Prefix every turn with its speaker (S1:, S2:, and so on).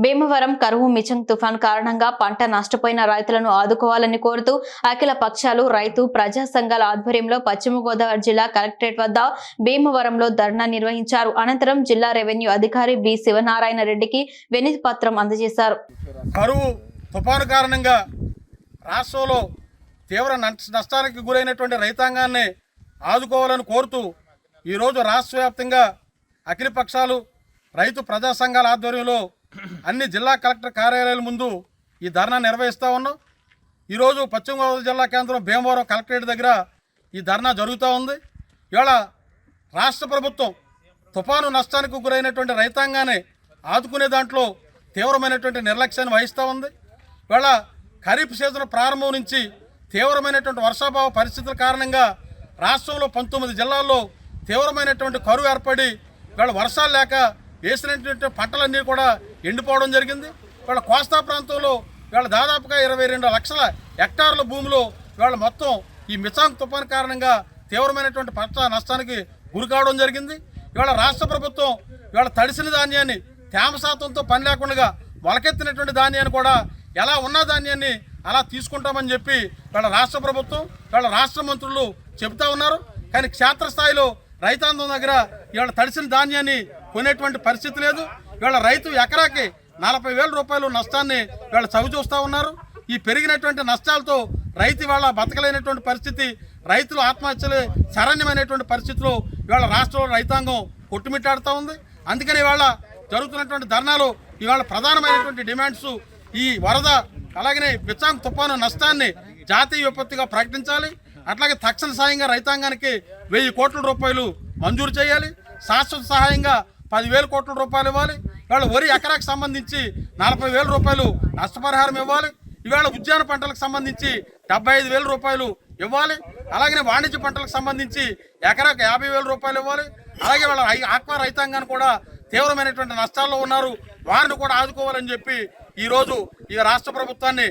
S1: భీమవరం కరువు మిచంగ్ తుఫాన్ కారణంగా పంట నష్టపోయిన రైతులను ఆదుకోవాలని కోరుతూ అఖిల పక్షాలు రైతు ప్రజా సంఘాల ఆధ్వర్యంలో పశ్చిమ గోదావరి జిల్లా కలెక్టరేట్ వద్ద భీమవరంలో ధర్నా నిర్వహించారు. అనంతరం జిల్లా రెవెన్యూ అధికారి బి శివనారాయణ రెడ్డికి వినతి పత్రం అందజేశారు.
S2: కరువు తుఫాను కారణంగా రాష్ట్రంలో తీవ్ర నష్ట- నష్టానికి గురైనటువంటి రైతాంగాన్ని ఆదుకోవాలని కోరుతూ ఈరోజు రాష్ట్ర వ్యాప్తంగా అఖిల పక్షాలు రైతు ప్రజా సంఘాల ఆధ్వర్యంలో అన్ని జిల్లా కలెక్టర్ కార్యాలయాల ముందు ఈ ధర్నా నిర్వహిస్తూ ఉన్నాం. ఈరోజు పశ్చిమ గోదావరి జిల్లా కేంద్రం భీమవరం కలెక్టరేట్ దగ్గర ఈ ధర్నా జరుగుతూ ఉంది. ఇవాళ రాష్ట్ర ప్రభుత్వం తుఫాను నష్టానికి గురైనటువంటి రైతాంగాన్ని ఆదుకునే దాంట్లో తీవ్రమైనటువంటి నిర్లక్ష్యాన్ని వహిస్తూ ఉంది. ఇవాళ ఖరీఫ్ సీజన్ ప్రారంభం నుంచి తీవ్రమైనటువంటి వర్షాభావ పరిస్థితుల కారణంగా రాష్ట్రంలో పంతొమ్మిది జిల్లాల్లో తీవ్రమైనటువంటి కరువు ఏర్పడి ఇవాళ వర్షాలు లేక వేసినటువంటి పంటలన్నీ కూడా ఎండిపోవడం జరిగింది. వాళ్ళ కోస్తా ప్రాంతంలో వీళ్ళ దాదాపుగా ఇరవై రెండు లక్షల హెక్టార్ల భూమిలో వీళ్ళ మొత్తం ఈ మిసాంగ్ తుఫాన్ కారణంగా తీవ్రమైనటువంటి పంట నష్టానికి గురి కావడం జరిగింది. ఇవాళ రాష్ట్ర ప్రభుత్వం ఇవాళ తడిసిన ధాన్యాన్ని తేమ శాతంతో పని లేకుండా మొలకెత్తినటువంటి ధాన్యాన్ని కూడా ఎలా ఉన్న ధాన్యాన్ని అలా తీసుకుంటామని చెప్పి ఇవాళ రాష్ట్ర ప్రభుత్వం ఇవాళ రాష్ట్ర మంత్రులు చెబుతా ఉన్నారు. కానీ క్షేత్రస్థాయిలో రైతాంగం దగ్గర ఇవాళ తడిసిన ధాన్యాన్ని కొనేటువంటి పరిస్థితి లేదు. వీళ్ళ రైతు ఎకరాకి నలభై వేల రూపాయలు నష్టాన్ని వీళ్ళు చవి చూస్తూ ఉన్నారు. ఈ పెరిగినటువంటి నష్టాలతో రైతు వాళ్ళ బతకలేనటువంటి పరిస్థితి రైతులు ఆత్మహత్యలే శరణ్యమైనటువంటి పరిస్థితిలో ఇవాళ రాష్ట్రంలో రైతాంగం కొట్టుమిట్టాడుతూ ఉంది. అందుకని ఇవాళ జరుగుతున్నటువంటి ధర్నాలు ఇవాళ ప్రధానమైనటువంటి డిమాండ్స్ ఈ వరద అలాగనే బిచ్చాంగ్ తుఫాను నష్టాన్ని జాతీయ విపత్తిగా ప్రకటించాలి. అట్లాగే తక్షణ సాయంగా రైతాంగానికి వెయ్యి కోట్ల రూపాయలు మంజూరు చేయాలి. శాశ్వత సహాయంగా పదివేల కోట్ల రూపాయలు ఇవ్వాలి. వాళ్ళు వరి ఎకరాకు సంబంధించి నలభై వేల రూపాయలు నష్టపరిహారం ఇవ్వాలి. ఈవేళ ఉద్యాన పంటలకు సంబంధించి డెబ్బై ఐదు వేల రూపాయలు ఇవ్వాలి. అలాగే వాణిజ్య పంటలకు సంబంధించి ఎకరాకు యాభై వేల రూపాయలు ఇవ్వాలి. అలాగే వాళ్ళ ఐ- ఆక్వా రైతాంగాన్ని కూడా తీవ్రమైనటువంటి నష్టాల్లో ఉన్నారు. వారిని కూడా ఆదుకోవాలని చెప్పి ఈరోజు ఈ రాష్ట్ర ప్రభుత్వాన్ని